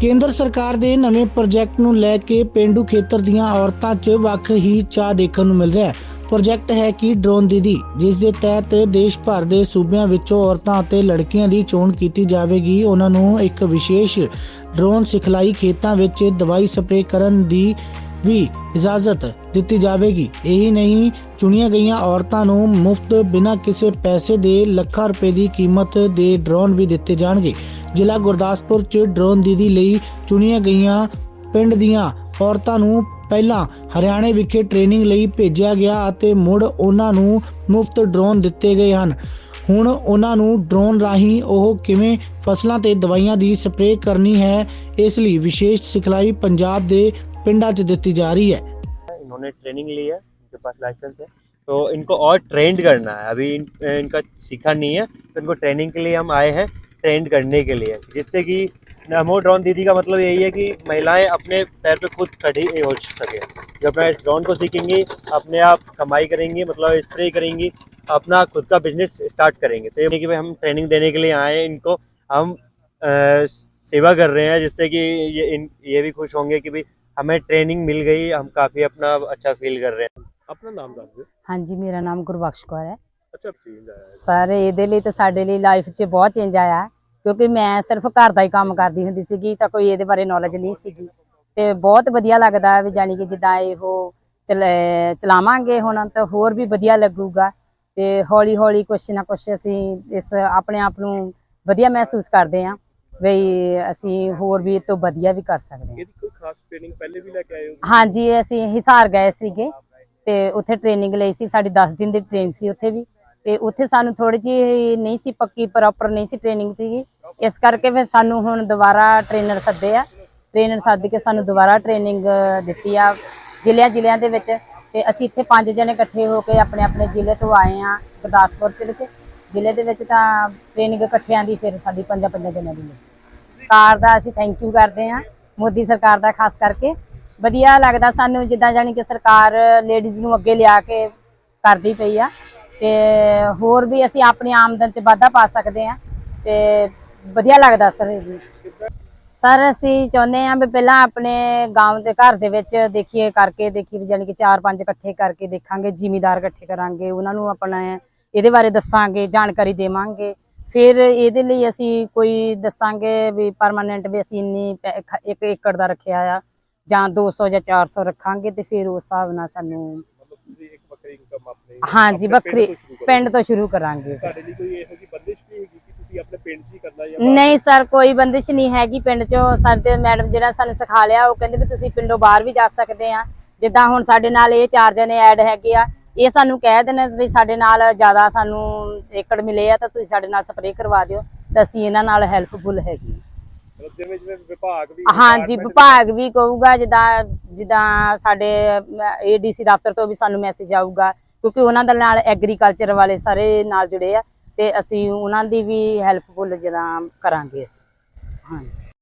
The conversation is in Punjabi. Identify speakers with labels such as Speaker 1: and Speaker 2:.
Speaker 1: ਕੇਂਦਰ ਸਰਕਾਰ ਦੇ ਨਵੇਂ ਪ੍ਰੋਜੈਕਟ ਨੂੰ ਲੈ ਕੇ ਪਿੰਡੂ ਖੇਤਰ ਦੀਆਂ ਔਰਤਾਂ 'ਚ ਵੱਖ ਹੀ ਚਾਹ ਦੇਖਣ ਨੂੰ ਮਿਲ ਰਿਹਾ ਹੈ। ਪ੍ਰੋਜੈਕਟ ਹੈ ਕਿ ਡਰੋਨ ਦੀਦੀ, ਜਿਸ ਦੇ ਤਹਿਤ ਦੇਸ਼ ਭਰ ਦੇ ਸੂਬਿਆਂ ਵਿੱਚੋਂ ਔਰਤਾਂ ਅਤੇ ਲੜਕੀਆਂ ਦੀ ਚੋਣ ਕੀਤੀ ਜਾਵੇਗੀ। ਉਹਨਾਂ ਨੂੰ ਇੱਕ ਵਿਸ਼ੇਸ਼ ਡਰੋਨ ਸਿਖਲਾਈ ਖੇਤਾਂ ਵਿੱਚ ਦਵਾਈ ਸਪਰੇਅ ਕਰਨ ਦੀ ਵੀ ਇਜਾਜ਼ਤ ਦਿੱਤੀ ਜਾਵੇਗੀ। ਇਹੀ ਨਹੀਂ, ਚੁਣੀਆਂ ਗਈਆਂ ਔਰਤਾਂ ਨੂੰ ਮੁਫਤ ਬਿਨਾਂ ਕਿਸੇ ਪੈਸੇ ਦੇ ਲੱਖਾਂ ਰੁਪਏ ਦੀ ਕੀਮਤ ਦੇ ਡਰੋਨ ਵੀ ਦਿੱਤੇ ਜਾਣਗੇ। ਜ਼ਿਲ੍ਹਾ ਗੁਰਦਾਸਪੁਰ 'ਚ ਡਰੋਨ ਦੀਦੀ ਲਈ ਚੁਣੀਆਂ ਗਈਆਂ ਪਿੰਡ ਦੀਆਂ ਔਰਤਾਂ ਨੂੰ ਪਹਿਲਾਂ ਹਰਿਆਣੇ ਵਿਖੇ ਟ੍ਰੇਨਿੰਗ ਲਈ ਭੇਜਿਆ ਗਿਆ ਅਤੇ ਮੁੜ ਉਹਨਾਂ ਨੂੰ ਮੁਫਤ ਡਰੋਨ ਦਿੱਤੇ ਗਏ ਹਨ ਹੁਣ ਉਹਨਾਂ ਨੂੰ ਡਰੋਨ ਰਾਹੀਂ ਉਹ ਕਿਵੇਂ ਫਸਲਾਂ ਤੇ ਦਵਾਈਆਂ ਦੀ ਸਪਰੇਅ ਕਰਨੀ ਹੈ ਇਸ ਲਈ ਵਿਸ਼ੇਸ਼ ਸਿਖਲਾਈ ਪੰਜਾਬ ਦੇ ਪਿੰਡਾਂ 'ਚ ਦਿੱਤੀ ਜਾ ਰਹੀ ਹੈ
Speaker 2: इन्होंने ट्रेनिंग ली है इनके पास लाइसेंस है तो इनको और ट्रेंड करना है अभी इन, इनका सीखा नहीं है तो इनको ट्रेनिंग के लिए हम आए हैं ट्रेंड करने के लिए जिससे कि नमो ड्रोन दीदी का मतलब यही है कि महिलाएं अपने पैर पे खुद खड़ी हो सके जब अपना ड्रोन को सीखेंगी अपने आप कमाई करेंगी मतलब स्प्रे करेंगी अपना खुद का बिजनेस स्टार्ट करेंगे तो ये कि भाई हम ट्रेनिंग देने के लिए आए हैं इनको हम अ, सेवा कर रहे हैं जिससे कि ये इन ये भी खुश होंगे कि भाई हमें ट्रेनिंग मिल गई हम काफ़ी अपना अच्छा फील कर रहे हैं
Speaker 3: ਆਪਣਾ ਨਾਮ ਦੱਸ ਦਿਓ
Speaker 4: ਹਾਂਜੀ ਮੇਰਾ ਨਾਮ ਗੁਰਬਖਸ਼ ਕੌਰ ਹੈ
Speaker 3: ਅੱਛਾ ਚੇਂਜ ਆਇਆ
Speaker 4: ਸਰ ਇਹਦੇ ਲਈ ਤੇ ਸਾਡੇ ਲਈ ਲਾਈਫ 'ਚ ਬਹੁਤ ਚੇਂਜ ਆਇਆ ਹੈ, ਕਿਉਂਕਿ ਮੈਂ ਸਿਰਫ ਘਰ ਦਾ ਹੀ ਕੰਮ ਕਰਦੀ ਹੁੰਦੀ ਸੀਗੀ ਤਾਂ ਕੋਈ ਇਹਦੇ ਬਾਰੇ ਨੌਲੇਜ ਨਹੀਂ ਸੀਗੀ। ਤੇ ਬਹੁਤ ਵਧੀਆ ਲੱਗਦਾ ਵੀ ਜਾਨੀ ਕਿ ਜਿੱਦਾਂ ਇਹੋ ਚਲ- ਚਲਾਵਾਂਗੇ ਹੁਣ ਤਾਂ ਹੋਰ ਵੀ ਵਧੀਆ ਲੱਗੂਗਾ। ਤੇ ਹੌਲੀ ਹੌਲੀ ਕੁਛ ਨਾ ਕੁਛ ਅਸੀਂ ਇਸ ਆਪਣੇ ਆਪ ਨੂੰ ਵਧੀਆ ਮਹਿਸੂਸ ਕਰਦੇ ਹਾਂ ਵੀ ਅਸੀਂ ਹੋਰ ਵੀ ਤੋਂ ਵਧੀਆ ਵੀ ਕਰ ਸਕਦੇ ਹਾਂ।
Speaker 3: ਇਹਦੀ ਕੋਈ ਖਾਸ ਟ੍ਰੇਨਿੰਗ ਪਹਿਲੇ ਵੀ ਲੈ ਕੇ ਆਏ ਹੋ?
Speaker 4: ਹਾਂਜੀ ਅਸੀਂ ਹਿਸਾਰ ਗਏ ਸੀਗੇ ਤੇ ਉੱਥੇ ਟ੍ਰੇਨਿੰਗ ਲਈ ਸੀ ਸਾਡੀ 10 ਦਿਨ ਦੀ ਟ੍ਰੇਨ ਸੀ ਉੱਥੇ ਵੀ। ਤੇ ਉੱਥੇ ਸਾਨੂੰ ਥੋੜੀ ਜਿਹੀ ਨਹੀਂ ਸੀ ਪੱਕੀ ਪ੍ਰੋਪਰ ਨਹੀਂ ਸੀ ਟ੍ਰੇਨਿੰਗ ਸੀਗੀ। ਇਸ ਕਰਕੇ ਫਿਰ ਸਾਨੂੰ ਹੁਣ ਦੁਬਾਰਾ ਟ੍ਰੇਨਰ ਸੱਦੇ ਆ। ਟ੍ਰੇਨਰ ਸੱਦ ਕੇ ਸਾਨੂੰ ਦੁਬਾਰਾ ਟ੍ਰੇਨਿੰਗ ਦਿੱਤੀ ਆ ਜ਼ਿਲ੍ਹਿਆਂ ਜ਼ਿਲ੍ਹਿਆਂ ਦੇ ਵਿੱਚ। ਤੇ ਅਸੀਂ ਇੱਥੇ ਪੰਜ ਜਣੇ ਇਕੱਠੇ ਹੋ ਕੇ ਆਪਣੇ ਆਪਣੇ ਜ਼ਿਲ੍ਹੇ ਤੋਂ ਆਏ ਆ ਗੁਰਦਾਸਪੁਰ ਦੇ ਵਿੱਚ। ਜ਼ਿਲ੍ਹੇ ਦੇ ਵਿੱਚ ਤਾਂ ਟ੍ਰੇਨਿੰਗ ਇਕੱਠਿਆਂ ਦੀ ਫਿਰ ਸਾਡੀ ਪੰਜਾਂ ਪੰਜਾਂ ਜਣਿਆਂ ਦੀ ਸਰਕਾਰ ਦਾ ਅਸੀਂ ਥੈਂਕ ਯੂ ਕਰਦੇ ਹਾਂ ਮੋਦੀ ਸਰਕਾਰ ਦਾ ਖਾਸ ਕਰਕੇ। ਵਧੀਆ ਲੱਗਦਾ ਸਾਨੂੰ ਜਿੱਦਾਂ ਜਾਨੀ ਕਿ ਸਰਕਾਰ ਲੇਡੀਜ਼ ਨੂੰ ਅੱਗੇ ਲਿਆ ਕੇ ਕਰਦੀ ਪਈ ਆ। ਤੇ ਹੋਰ ਵੀ ਅਸੀਂ ਆਪਣੀ ਆਮਦਨ 'ਚ ਵਾਧਾ ਪਾ ਸਕਦੇ ਆ ਤੇ ਵਧੀਆ ਲੱਗਦਾ ਸਰ ਜੀ ਸਰ, ਅਸੀਂ ਚਾਹੁੰਦੇ ਆ ਵੀ ਪਹਿਲਾਂ ਆਪਣੇ ਗਾਂਵ ਦੇ ਘਰ ਦੇ ਵਿੱਚ ਦੇਖੀਏ ਕਰਕੇ ਦੇਖੀ ਵੀ ਜਾਨੀ ਕਿ ਚਾਰ ਪੰਜ ਇਕੱਠੇ ਕਰਕੇ ਦੇਖਾਂਗੇ, ਜ਼ਿਮੀਦਾਰ ਇਕੱਠੇ ਕਰਾਂਗੇ, ਉਹਨਾਂ ਨੂੰ ਆਪਣਾ ਇਹਦੇ ਬਾਰੇ ਦੱਸਾਂਗੇ, ਜਾਣਕਾਰੀ ਦੇਵਾਂਗੇ। ਫਿਰ ਇਹਦੇ ਲਈ ਅਸੀਂ ਕੋਈ ਦੱਸਾਂਗੇ ਵੀ ਪਰਮਾਨੈਂਟ ਵੀ ਅਸੀਂ ਇੰਨੀ ਇੱਕ ਏਕੜ ਦਾ ਰੱਖਿਆ ਆ ਜਾਂ 200 ਜਾਂ 400 ਰੱਖਾਂਗੇ ਤੇ ਫਿਰ ਉਸ ਹਿਸਾਬ ਨਾਲ ਸਾਨੂੰ
Speaker 3: ਆਪਣੇ
Speaker 4: ਹਾਂਜੀ ਵੱਖਰੀ
Speaker 3: ਤੋਂ ਸ਼ੁਰੂ ਕਰੋ।
Speaker 4: ਪਿੰਡ ਤੋਂ ਸ਼ੁਰੂ ਕਰਾਂਗੇ
Speaker 3: ਤੁਹਾਡੇ ਲਈ ਕੋਈ ਇਹੋ ਜਿਹੀ ਬੰਦਿਸ਼ ਨਹੀਂ ਹੈਗੀ ਕਿ ਤੁਸੀਂ ਆਪਣੇ ਪਿੰਡ 'ਚ ਹੀ ਕਰਨਾ ਜਾਂ?
Speaker 4: ਨਹੀਂ ਸਰ ਕੋਈ ਬੰਦਿਸ਼ ਨਹੀਂ ਹੈਗੀ ਪਿੰਡ ਚੋਂ ਸਾਡੇ ਮੈਡਮ ਜਿਹੜਾ ਸਾਨੂੰ ਸਿਖਾ ਲਿਆ ਉਹ ਕਹਿੰਦੇ ਵੀ ਤੁਸੀਂ ਪਿੰਡੋਂ ਬਾਹਰ ਵੀ ਜਾ ਸਕਦੇ ਆ ਜਿੱਦਾਂ ਹੁਣ ਸਾਡੇ ਨਾਲ ਇਹ ਚਾਰ ਜਣੇ ਐਡ ਹੈਗੇ ਆ ਇਹ ਸਾਨੂੰ ਕਹਿ ਦੇਣ ਵੀ ਸਾਡੇ ਨਾਲ ਜ਼ਿਆਦਾ ਸਾਨੂੰ ਏਕੜ ਮਿਲੇ ਆ ਤਾਂ ਤੁਸੀਂ ਸਾਡੇ ਨਾਲ ਸਪਰੇਅ ਕਰਵਾ ਦਿਓ ਤਾਂ ਅਸੀਂ ਇਹਨਾਂ ਨਾਲ ਹੈਲਪਫੁਲ ਹੈਗੇ
Speaker 3: ਜਿਵੇਂ ਜਿਵੇਂ ਵਿਭਾਗ ਵੀ
Speaker 4: ਹਾਂਜੀ
Speaker 3: department
Speaker 4: ਵਿਭਾਗ ਵੀ ਕਹੂਗਾ ਜਿੱਦਾਂ ਜਿੱਦਾਂ ਸਾਡੇ ਏਡੀਸੀ ਦਫ਼ਤਰ ਤੋਂ ਵੀ ਸਾਨੂੰ ਮੈਸੇਜ ਆਊਗਾ ਕਿਉਂਕਿ ਉਹਨਾਂ ਦੇ ਨਾਲ ਐਗਰੀਕਲਚਰ ਵਾਲੇ ਸਾਰੇ ਨਾਲ ਜੁੜੇ ਆ ਤੇ ਅਸੀਂ ਉਹਨਾਂ ਦੀ ਵੀ ਹੈਲਪਫੁਲ ਜਿੱਦਾਂ ਕਰਾਂਗੇ ਅਸੀਂ। ਹਾਂਜੀ।